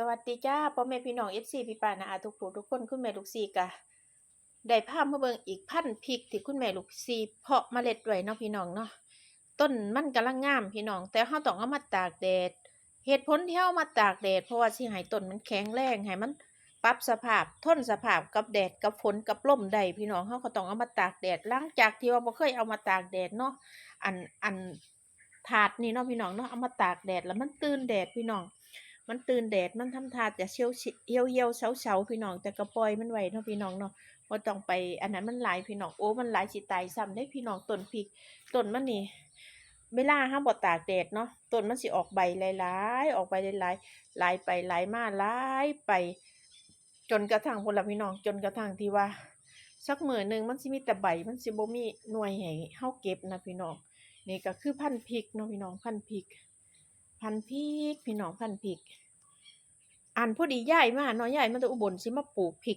สวัสดีจ้าพ่อแม่พี่น้อง FC พี่ป้านาอาทุกผู้ทุกคนคุณแม่ลูกซีกะได้พามาเบิ่งอีกพันพริกที่คุณแม่ลูกซีเพาะเมล็ดไว้เนาะพี่น้องเนาะต้นมันกำลังงามพี่น้อง แต่เฮาต้องเอามาตากแดด เหตุผลที่เฮามาตากแดดเพราะว่าสิให้ต้นมันแข็งแรงให้มันปรับสภาพทนสภาพกับแดดกับฝนกับลมได้พี่น้องเฮาก็ต้องเอามาตากแดดหลังจากที่ว่าบ่เคยเอามาตากแดดเนาะอันอันถาดนี่เนาะพี่น้องเนาะเอามาตากแดดแล้วมันตื่นแดดพี่น้อง มันตื่นแดดมันทำทาจะเชียวเหี่ยวเหี่ยวเฉาเฉาพี่น้องแต่ก็ปลอยมันไหวเนาะพี่น้องเนาะบ่ต้องไปอันนั้นมันหลายพี่น้องโอ้มันหลายสิตายซ้ำได้พี่น้องต้นพริกต้นมันนี่เวลาห้าบ่ตากแดดเนาะต้นมันสิออกใบหลายๆออกใบหลายๆหลายไปหลายมาหลายไป จนกระทั่งพุ่นละพี่น้องจนกระทั่งที่ว่าสักมื้อหนึ่งมันสิมีแต่ใบมันสิบ่มีหน่วยให้เฮาเก็บนะพี่น้องนี่ก็คือพันพริกเนาะพี่น้องพันพริก พันพริกพี่น้องพันพริก อันพอดีย้ายมาเนาะย้ายมาจากอุบลสิมาปลูกพริก